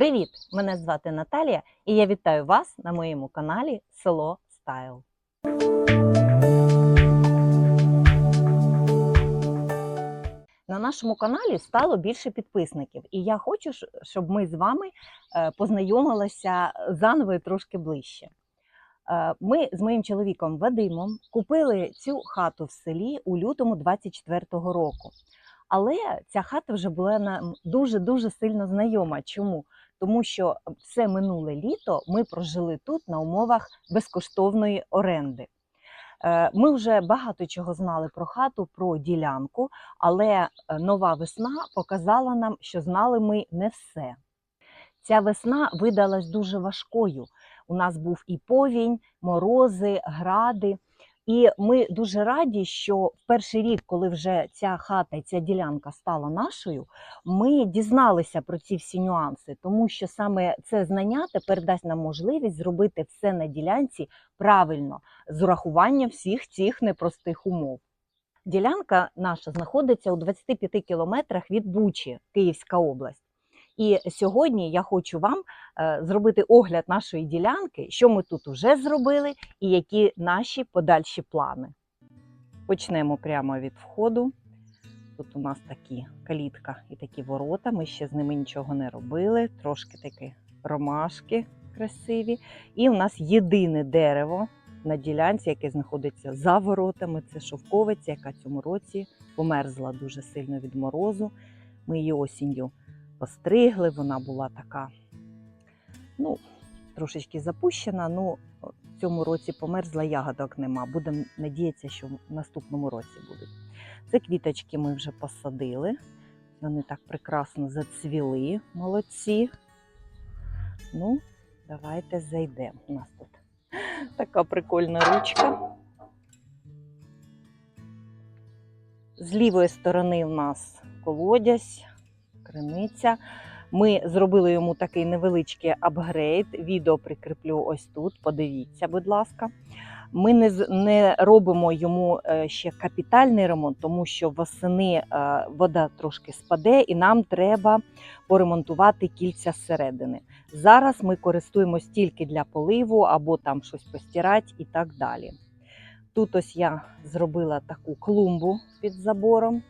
Привіт! Мене звати Наталія, і я вітаю вас на моєму каналі Село Стайл. На нашому каналі стало більше підписників, і я хочу, щоб ми з вами е, познайомилися заново і трошки ближче. Е, Ми з моїм чоловіком Вадимом купили цю хату в селі у лютому 24-го року. Але ця хата вже була нам дуже дуже сильно знайома. Чому? Тому що все минуле літо ми прожили тут на умовах безкоштовної оренди. Е, Ми вже багато чого знали про хату, про ділянку, але е, нова весна показала нам, що знали ми не все. Ця весна видалась дуже важкою. У нас був і повінь, морози, гради. І ми дуже раді, що в перший рік, коли вже ця хата і ця ділянка стала нашою, ми дізналися про ці всі нюанси, тому що саме це знання тепер дасть нам можливість зробити все на ділянці правильно, з урахуванням всіх цих непростих умов. Ділянка наша знаходиться у 25 кілометрах від Бучі, Київська область. І сьогодні я хочу вам е, зробити огляд нашої ділянки, що ми тут уже зробили, і які наші подальші плани. Почнемо прямо від входу. Тут у нас такі калітка і такі ворота. Ми ще з ними нічого не робили. Трошки такі ромашки красиві. І у нас єдине дерево на ділянці, яке знаходиться за воротами. Це шовковиця, яка цьому році померзла дуже сильно від морозу. Ми її осінню постригли, вона була така, ну, трошечки запущена. Ну, в цьому році померзла, ягодок нема. Будемо надіятися, що в наступному році будуть. Це квіточки ми вже посадили. Вони так прекрасно зацвіли, молодці. Ну, давайте зайдемо. У нас тут така прикольна ручка. З лівої сторони в нас колодязь, криниця. Ми зробили йому такий невеличкий апгрейд. Відео прикріплю ось тут. Подивіться, будь ласка. Ми не, не робимо йому е, ще капітальний ремонт, тому що восени е, вода трошки спаде, і нам треба поремонтувати кільця зсередини. Зараз ми користуємось тільки для поливу або там щось постирати і так далі. Тут ось я зробила таку клумбу під забором.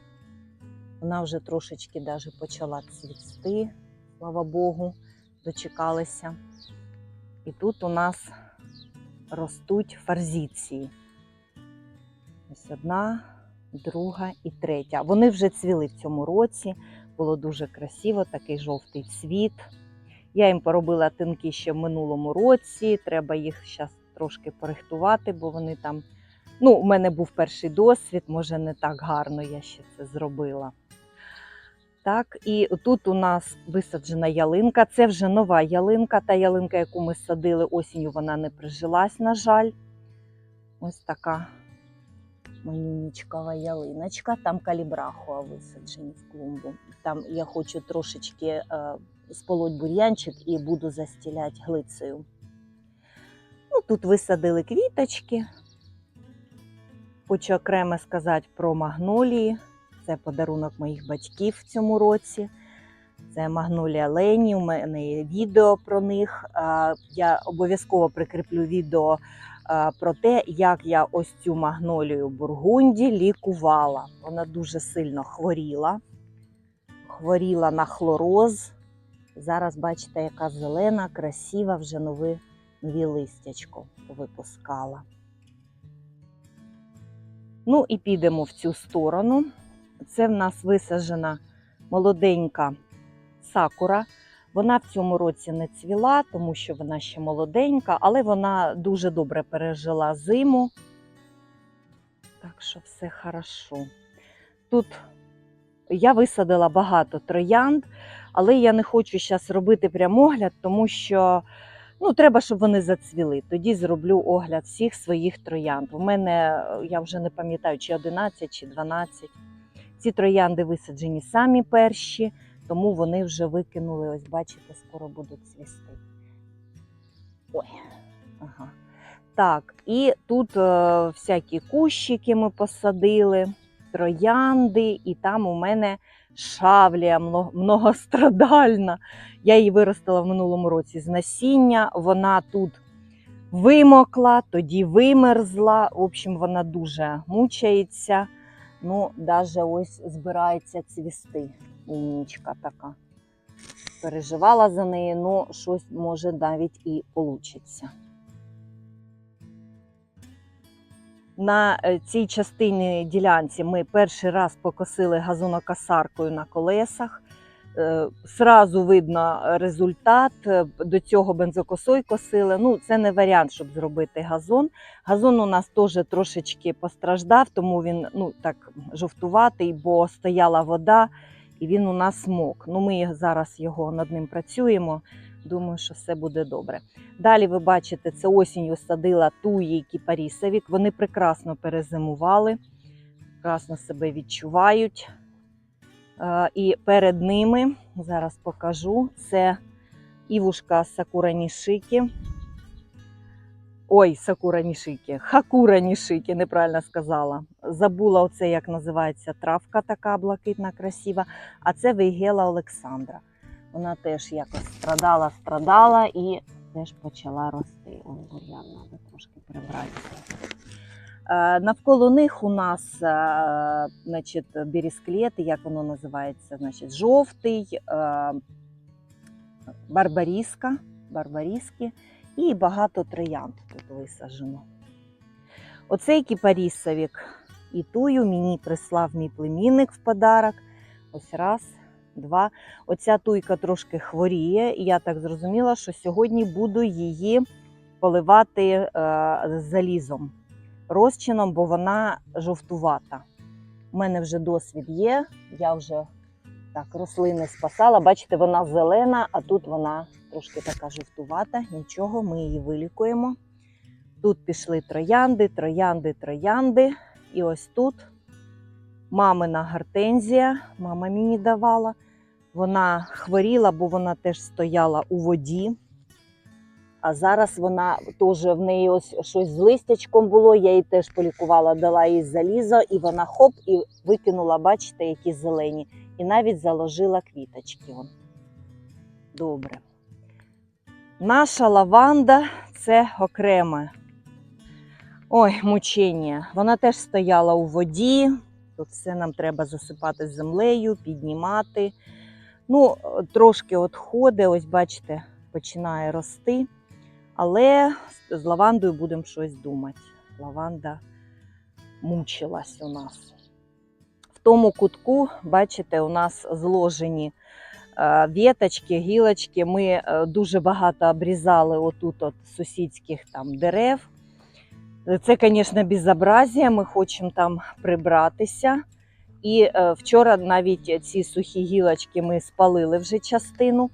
Вона вже трошечки даже почала цвісти, слава Богу, дочекалися. І тут у нас ростуть фарзіції. Ось одна, друга і третя. Вони вже цвіли в цьому році. Було дуже красиво, такий жовтий цвіт. Я їм поробила тинки ще в минулому році. Треба їх зараз трошки порихтувати, бо вони там. Ну, у мене був перший досвід, може не так гарно я ще це зробила. Так, і тут у нас висаджена ялинка. Це вже нова ялинка. Та ялинка, яку ми садили осінню, вона не прижилась, на жаль. Ось така манюнічкова ялиночка. Там калібрахуа висаджені в клумбу. Там я хочу трошечки е, сполоть бур'янчик і буду застіляти глицею. Ну, тут висадили квіточки. Хочу окремо сказати про магнолії. Це подарунок моїх батьків в цьому році. Це магнолія Лені. У мене є відео про них. Я обов'язково прикріплю відео про те, як я ось цю магнолію Бургунді лікувала. Вона дуже сильно хворіла, хворіла на хлороз. Зараз бачите, яка зелена, красива, вже нові, нові листячко випускала. Ну і підемо в цю сторону. Це в нас висаджена молоденька сакура. Вона в цьому році не цвіла, тому що вона ще молоденька, але вона дуже добре пережила зиму. Так що все хорошо. Тут я висадила багато троянд, але я не хочу зараз робити прям огляд, тому що ну, треба, щоб вони зацвіли. Тоді зроблю огляд всіх своїх троянд. У мене я вже не пам'ятаю, чи 11, чи 12. Ці троянди висаджені самі перші, тому вони вже викинули, ось бачите, скоро будуть цвісти. Ой, ага. Так, і тут е, всякі кущики ми посадили, троянди, і там у мене шавлія, многострадальна. Я її виростила в минулому році з насіння. Вона тут вимокла, тоді вимерзла. В общем, вона дуже мучається. Ну, навіть ось збирається цвісти. Умнічка така. Переживала за неї, ну щось може навіть і получиться. На е, цій частині ділянці ми перший раз покосили газонокосаркою на колесах. Е, Сразу видно результат. Е, До цього бензокосой косили. Ну, це не варіант, щоб зробити газон. Газон у нас теж трошечки постраждав, тому він ну, так жовтуватий, бо стояла вода і він у нас мок. Ну, ми зараз його над ним працюємо. Думаю, що все буде добре. Далі ви бачите, це осінню садила туї і кіпарісовік. Вони прекрасно перезимували, прекрасно себе відчувають. І перед ними зараз покажу це івушка Сакура Нішики. Ой, Сакура Нішики, Хакура Нішики, неправильно сказала. Забула оце, як називається травка така блакитна, красива. А це Вейгела Олександра. Вона теж якось страдала, страдала і теж почала рости. Ой, бур'ян треба трошки прибрати. Е, Навколо них у нас е, значить, бересклети, як воно називається, значить, жовтий, е, барбаріска, барбаріски і багато троянд тут висаджено. Оцей кіпарісовік і тую мені прислав мій племінник в подарок. Ось раз, два. Оця туйка трошки хворіє, і я так зрозуміла, що сьогодні буду її поливати е, залізом, розчином, бо вона жовтувата. У мене вже досвід є. Я вже так рослини спасала. Бачите, вона зелена, а тут вона трошки така жовтувата. Нічого, ми її вилікуємо. Тут пішли троянди, троянди, троянди. І ось тут мамина гортензія, мама мені давала. Вона хворіла, бо вона теж стояла у воді. А зараз вона теж в неї ось щось з листячком було. Я їй теж полікувала, дала їй залізо, і вона хоп і викинула, бачите, які зелені. І навіть заложила квіточки. Добре. Наша лаванда це окреме. Ой, мучення. Вона теж стояла у воді. Тут все нам треба засипати землею, піднімати. Ну, трошки відходи, ось бачите, починає рости. Але з лавандою будемо щось думати. Лаванда мучилась у нас. В тому кутку, бачите, у нас зложені е, віточки, гілочки. Ми е, дуже багато обрізали отут от сусідських там дерев. Це, звісно, безобразія, ми хочемо там прибратися. І е, вчора навіть ці сухі гілочки ми спалили вже частину.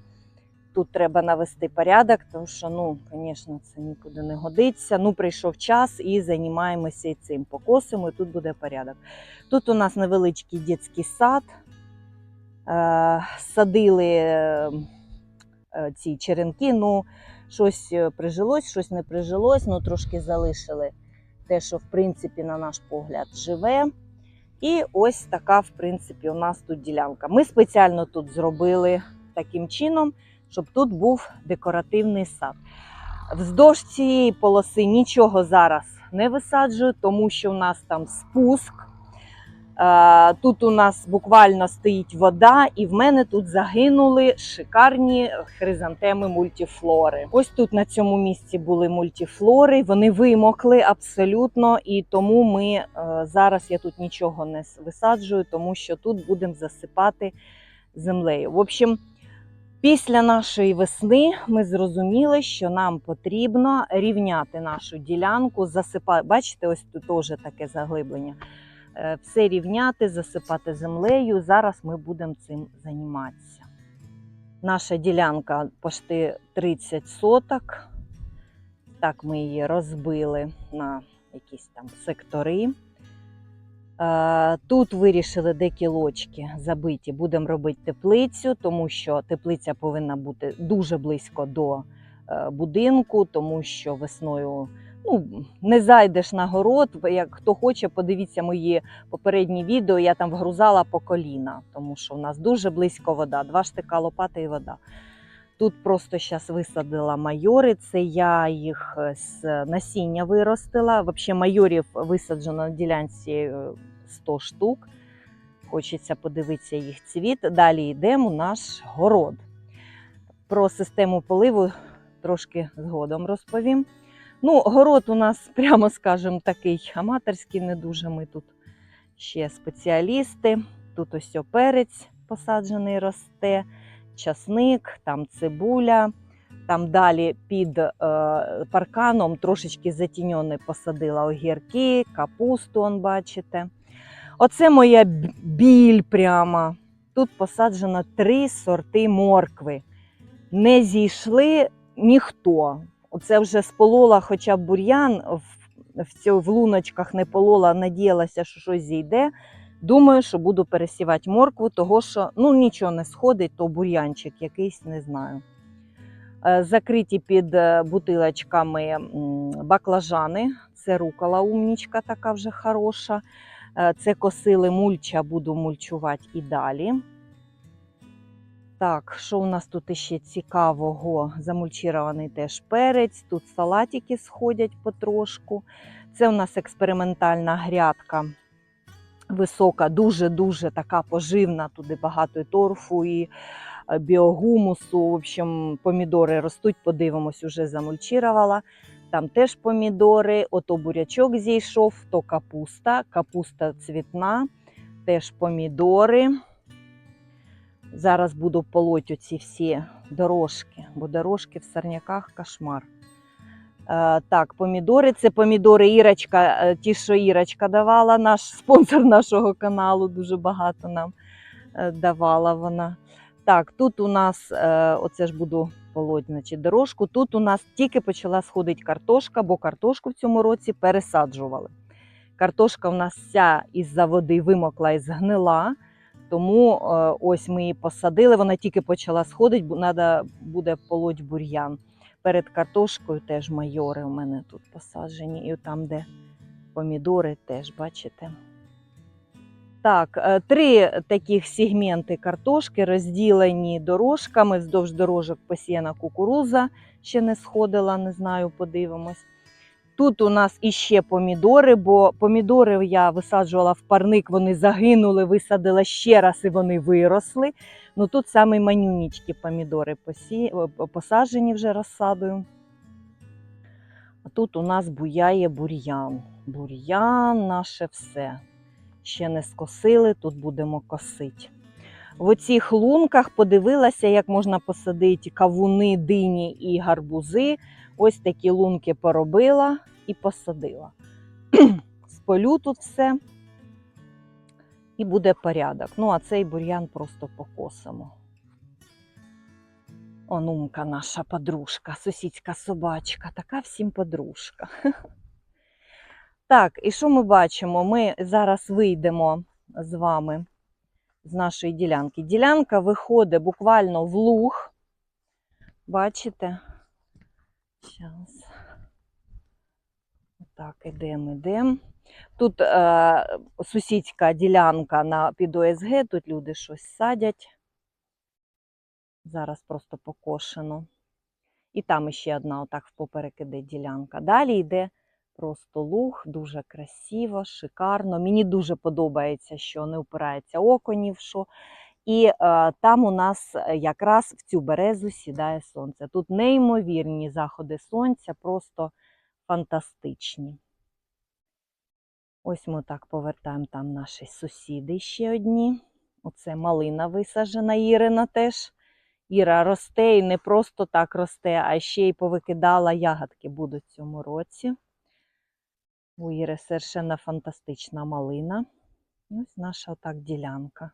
Тут треба навести порядок, тому що, ну, звісно, це нікуди не годиться. Ну, прийшов час і займаємося цим. Покосимо, і тут буде порядок. Тут у нас невеличкий дитячий сад. Е, садили е, ці черенки. Ну, щось прижилось, щось не прижилось, ну трошки залишили те, що в принципі, на наш погляд, живе. І ось така, в принципі, у нас тут ділянка. Ми спеціально тут зробили таким чином, щоб тут був декоративний сад. Вздовж цієї полоси нічого зараз не висаджую, тому що у нас там спуск. Е, Тут у нас буквально стоїть вода, і в мене тут загинули шикарні хризантеми мультифлори. Ось тут на цьому місці були мультифлори, вони вимокли абсолютно, і тому ми е, зараз я тут нічого не висаджую, тому що тут будемо засипати землею. В общем, після нашої весни ми зрозуміли, що нам потрібно рівняти нашу ділянку, засипати. Бачите, ось тут теж таке заглиблення все рівняти, засипати землею. Зараз ми будемо цим займатися. Наша ділянка почти 30 соток. Так, ми її розбили на якісь там сектори. Е, Тут вирішили де кілочки забиті. Будемо робити теплицю, тому що теплиця повинна бути дуже близько до е, будинку, тому що весною ну, не зайдеш на город. Як хто хоче, подивіться мої попередні відео. Я там вгрузала по коліна, тому що у нас дуже близько вода, два штика лопати і вода. Тут просто зараз висадила майори. Це я їх е, з насіння виростила. Взагалі майорів висаджено на ділянці е, 100 штук. Хочеться подивитися їх цвіт. Далі йдемо у наш город. Про систему поливу трошки згодом розповім. Ну, город у нас, прямо скажемо, такий аматорський, не дуже ми тут ще спеціалісти. Тут ось о перець посаджений росте, часник, там цибуля. Там далі під е, парканом трошечки затіньоне посадила огірки, капусту, он бачите. Оце моя біль прямо. Тут посаджено три сорти моркви. Не зійшли ніхто. Оце вже сполола хоча б бур'ян, в, в, цьо- в луночках не полола, надіялася, що щось зійде. Думаю, що буду пересівати моркву, того що ну, нічого не сходить, то бур'янчик якийсь, не знаю. Е, Закриті під е, бутилочками баклажани. Це рукола умнічка, така вже хороша. Е, Це косили мульча, буду мульчувати і далі. Так, що у нас тут іще цікавого? Замульчірований теж перець. Тут салатики сходять потрошку. Це у нас експериментальна грядка. Висока, дуже-дуже така поживна. Туди багато і торфу, і е, біогумусу. В общем, помідори ростуть, подивимось, уже замульчірувала. Там теж помідори, ото бурячок зійшов, то капуста, капуста цвітна, теж помідори. Зараз буду полоть оці всі дорожки, бо дорожки в сорняках кошмар. Е, так, помідори. Це помідори Ірочка, е, ті, що Ірочка давала, наш спонсор нашого каналу, дуже багато нам е, давала вона. Так, тут у нас, оце ж буду полоть, значить, дорожку. Тут у нас тільки почала сходити картошка, бо картошку в цьому році пересаджували. Картошка в нас вся із-за води вимокла і згнила. Тому е, ось ми її посадили. Вона тільки почала сходити, бо треба буде полоть бур'ян. Перед картошкою теж майори у мене тут посаджені. І там, де помідори, теж бачите. Так, е, три таких сегменти картошки розділені дорожками. Вздовж дорожок посіяна кукуруза, ще не сходила, не знаю, подивимось. Тут у нас іще помідори, бо помідори я висаджувала в парник, вони загинули, висадила ще раз і вони виросли. Ну тут саме манюнічки помідори посі... посаджені вже розсадою. А тут у нас буяє бур'ян. Бур'ян наше все. Ще не скосили, тут будемо косити. В оцих лунках подивилася, як можна посадити кавуни, дині і гарбузи. Ось такі лунки поробила і посадила. Сполю тут все і буде порядок. Ну, а цей бур'ян просто покосимо. Онумка наша подружка, сусідська собачка, така всім подружка. Так, і що ми бачимо? Ми зараз вийдемо з вами з нашої ділянки. Ділянка виходить буквально в луг. Бачите? Зараз. Так, ідемо, ідемо. Тут е, сусідська ділянка на під ОСГ, тут люди щось садять. Зараз просто покошено. І там ще одна, отак впоперек іде ділянка. Далі йде просто луг, дуже красиво, шикарно. Мені дуже подобається, що не впирається око ні в що. І е, там у нас е, якраз в цю березу сідає сонце. Тут неймовірні заходи сонця, просто фантастичні. Ось ми так повертаємо там наші сусіди ще одні. Оце малина висаджена, Ірина теж. Іра росте і не просто так росте, а ще й повикидала ягодки будуть цьому році. Іри совершенно фантастична малина. Ось наша отак ділянка.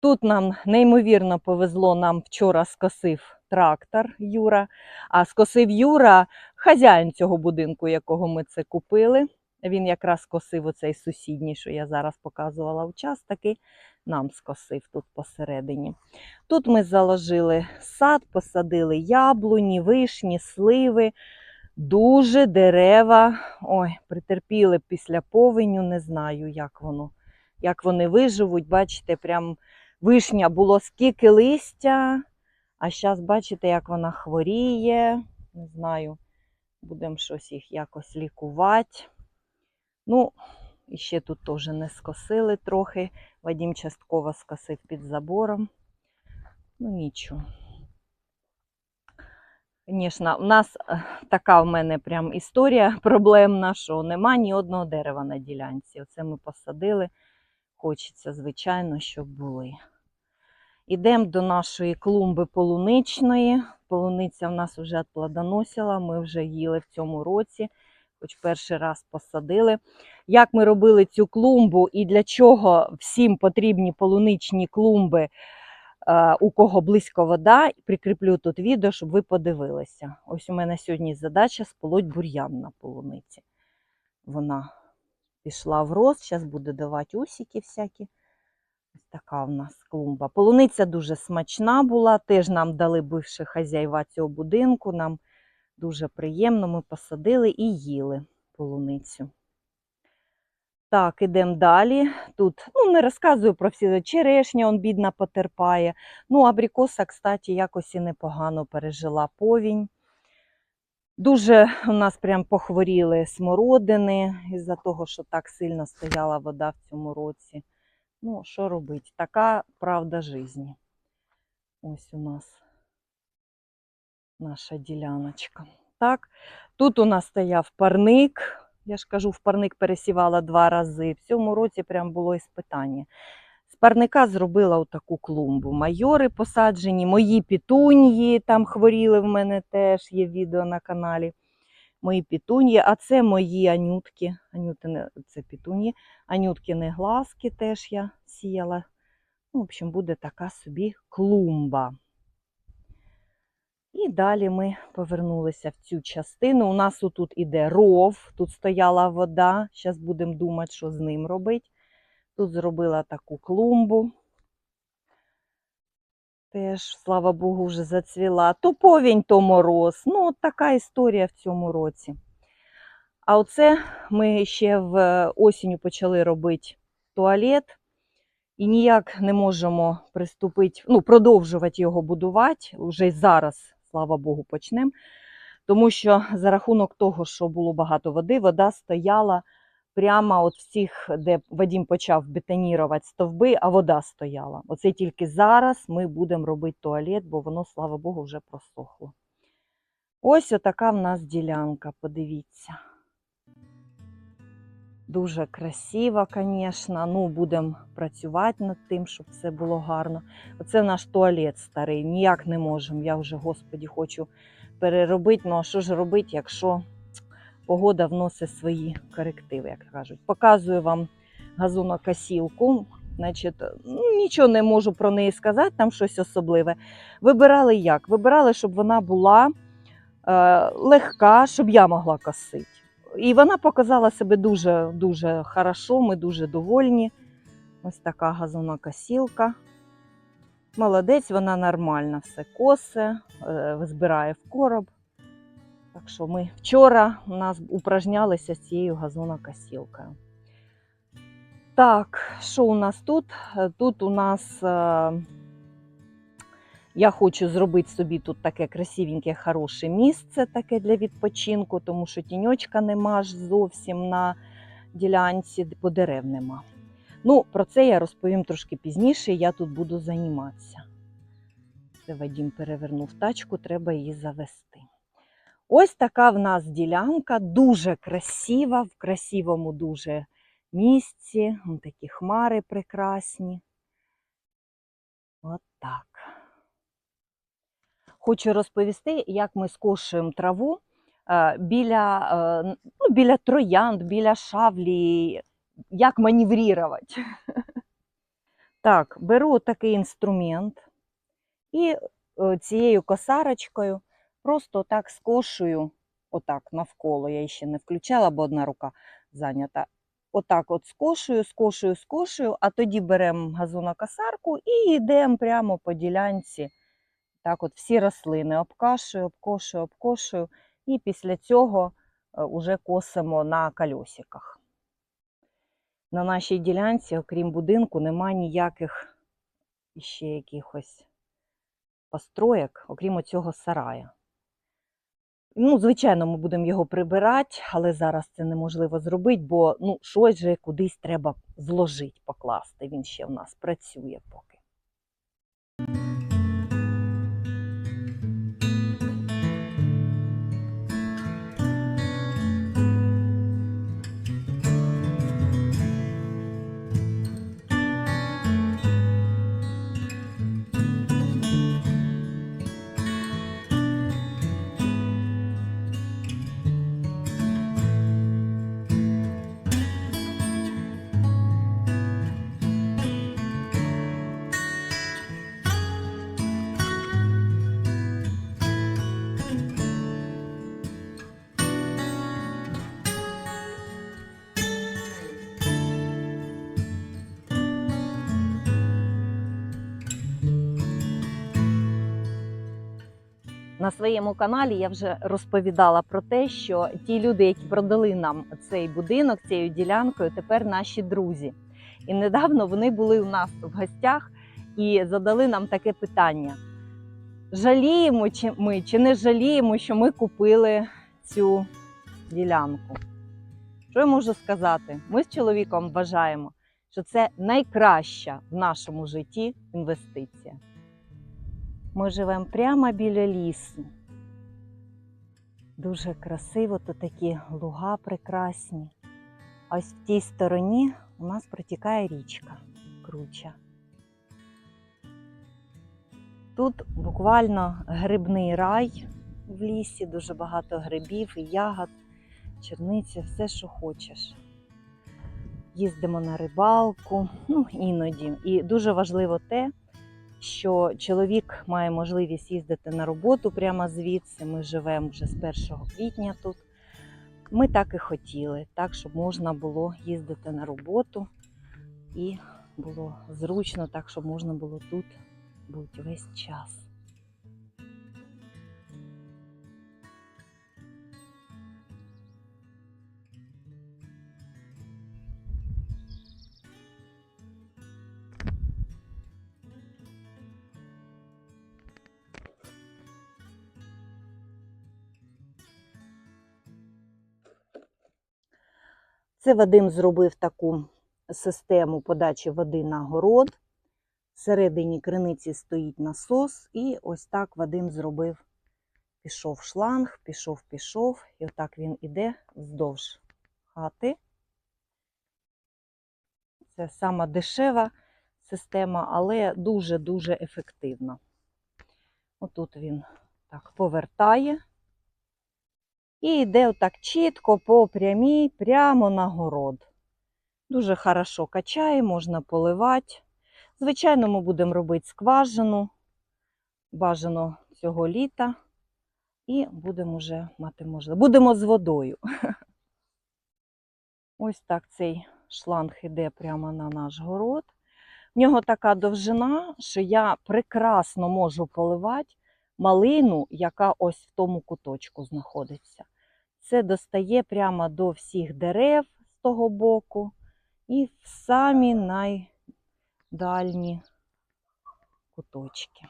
Тут нам неймовірно повезло, нам вчора скосив трактор Юра, а скосив Юра хазяїн цього будинку, якого ми це купили. Він якраз скосив оцей сусідній, що я зараз показувала участок, і нам скосив тут посередині. Тут ми заложили сад, посадили яблуні, вишні, сливи. Дуже дерева, ой, притерпіли після повеню, не знаю, як воно, як вони виживуть. Бачите, прям вишня було скільки листя, а зараз бачите, як вона хворіє. Не знаю, будемо щось їх якось лікувати. Ну, і ще тут теж не скосили трохи. Вадим частково скосив під забором. Ну, нічого. Звісно, у нас е, така в мене прям історія проблемна, що нема ні одного дерева на ділянці. Оце ми посадили. Хочеться, звичайно, щоб були. Ідемо до нашої клумби полуничної. Полуниця в нас вже плодоносила, ми вже їли в цьому році, хоч перший раз посадили. Як ми робили цю клумбу і для чого всім потрібні полуничні клумби, у кого близько вода, прикріплю тут відео, щоб ви подивилися. Ось у мене сьогодні задача сполоть бур'ян на полуниці. Вона пішла в рост, зараз буде давати усики всякі. Ось така в нас клумба. Полуниця дуже смачна була, теж нам дали бивші хазяїва цього будинку. Нам дуже приємно, ми посадили і їли полуницю. Так, ідемо далі. Тут ну, не розказую про всі черешня, он бідна потерпає. Ну, абрикоса, кстати, якось і непогано пережила повінь. Дуже у нас прям похворіли смородини із-за того, що так сильно стояла вода в цьому році. Ну, що робити? Така правда житті. Ось у нас наша діляночка. Так, тут у нас стояв парник. Я ж кажу, в парник пересівала два рази. В цьому році прям було іспитання. З парника зробила отаку клумбу. Майори посаджені, мої пітуньї там хворіли в мене теж, є відео на каналі. Мої пітуньї, а це мої анютки. Анютини, це пітуньї. Анюткини глазки теж я сіяла. Ну, в общем, буде така собі клумба. І далі ми повернулися в цю частину. У нас тут іде ров, тут стояла вода. Зараз будемо думати, що з ним робити. Тут зробила таку клумбу. Теж, слава Богу, вже зацвіла. То повінь, то мороз. Ну, от така історія в цьому році. А оце ми ще в осінню почали робити туалет. І ніяк не можемо приступити, ну, продовжувати його будувати. Уже зараз, слава Богу, почнемо. Тому що за рахунок того, що було багато води, вода стояла прямо от всіх, де Вадим почав бетонірувати стовби, а вода стояла. Оце тільки зараз ми будемо робити туалет, бо воно, слава Богу, вже просохло. Ось отака в нас ділянка, подивіться. Дуже красиво, звісно. Ну, будемо працювати над тим, щоб все було гарно. Оце наш туалет старий. Ніяк не можемо. Я вже, господі, хочу переробити. Ну а що ж робити, якщо погода вносить свої корективи, як кажуть. Показую вам газонокосілку. Значить, ну, нічого не можу про неї сказати, там щось особливе. Вибирали як? Вибирали, щоб вона була е, легка, щоб я могла косити. І вона показала себе дуже дуже хорошо, ми дуже довольні. Ось така газонокосілка. Молодець, вона нормально все косе, е, збирає в короб. Так що ми вчора у нас упражнялися з цією газонокосілкою. Так, що у нас тут? Е, Тут у нас е, я хочу зробити собі тут таке красивеньке, хороше місце таке для відпочинку, тому що тіньочка нема ж зовсім на ділянці, бо дерев нема. Ну, про це я розповім трошки пізніше, я тут буду займатися. Це Вадим перевернув тачку, треба її завести. Ось така в нас ділянка, дуже красива, в красивому дуже місці. Вон такі хмари прекрасні. От так. Хочу розповісти, як ми скошуємо траву е, біля, е, ну, біля троянд, біля шавлі, як маневрувати. Так, беру такий інструмент і е, цією косарочкою просто так скошую, отак навколо. Я ще не включала, бо одна рука зайнята. Отак от скошую, скошую, скошую, а тоді беремо газонокосарку і йдемо прямо по ділянці. Так от всі рослини обкашую, обкошую, обкошую І після цього вже косимо на кольосиках. На нашій ділянці, окрім будинку, нема ніяких ще якихось построєк, окрім цього сарая. Ну, звичайно, ми будемо його прибирати, але зараз це неможливо зробити, бо ну, щось же кудись треба зложити, покласти. Він ще в нас працює поки. На своєму каналі я вже розповідала про те, що ті люди, які продали нам цей будинок цією ділянкою, тепер наші друзі. І недавно вони були у нас в гостях і задали нам таке питання: жаліємо чи ми чи не жаліємо, що ми купили цю ділянку? Що я можу сказати? Ми з чоловіком вважаємо, що це найкраща в нашому житті інвестиція. Ми живемо прямо біля лісу. Дуже красиво, тут такі луга прекрасні. Ось в тій стороні у нас протікає річка круча. Тут буквально грибний рай в лісі, дуже багато грибів ягод, черниця, все, що хочеш. Їздимо на рибалку, ну іноді. І дуже важливо те, що чоловік має можливість їздити на роботу прямо звідси. Ми живемо вже з 1 квітня тут. Ми так і хотіли, так, щоб можна було їздити на роботу і було зручно, так, щоб можна було тут бути весь час. Це Вадим зробив таку систему подачі води на город. Всередині криниці стоїть насос, і ось так Вадим зробив. Пішов шланг, пішов, пішов, і отак він іде вздовж хати. Це сама дешева система, але дуже-дуже ефективна. Отут він так повертає. І йде отак чітко по прямій, прямо на город. Дуже хорошо качає, можна поливати. Звичайно, ми будемо робити скважину, бажано цього літа. І будемо вже мати можливість. Будемо з водою. Ось так цей шланг іде прямо на наш город. В нього така довжина, що я прекрасно можу поливати малину, яка ось в тому куточку знаходиться. Це достає прямо до всіх дерев з того боку і в самі найдальні куточки.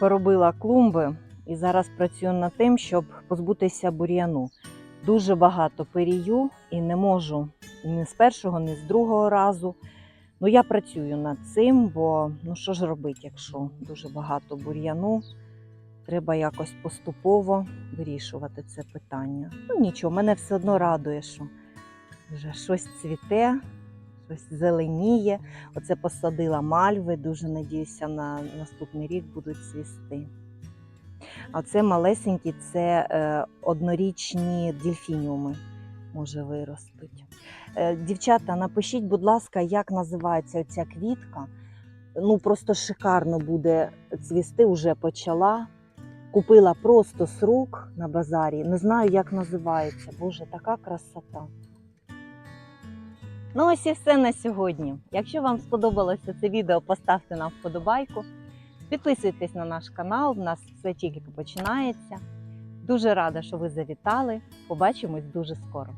Поробила клумби і зараз працюю над тим, щоб позбутися бур'яну. Дуже багато перію і не можу ні з першого, ні з другого разу. Ну, я працюю над цим, бо ну що ж робити, якщо дуже багато бур'яну, треба якось поступово вирішувати це питання. Ну нічого, мене все одно радує, що вже щось цвіте, щось зеленіє. Оце посадила мальви, дуже надіюся, на наступний рік будуть цвісти. А це малесенькі, це е, однорічні дельфініуми може виростуть. Е, дівчата, напишіть, будь ласка, як називається ця квітка. Ну, просто шикарно буде цвісти, вже почала. Купила просто з рук на базарі. Не знаю, як називається. Боже, така красота. Ну, ось і все на сьогодні. Якщо вам сподобалося це відео, поставте нам вподобайку. Підписуйтесь на наш канал, в нас все тільки починається. Дуже рада, що ви завітали. Побачимось дуже скоро.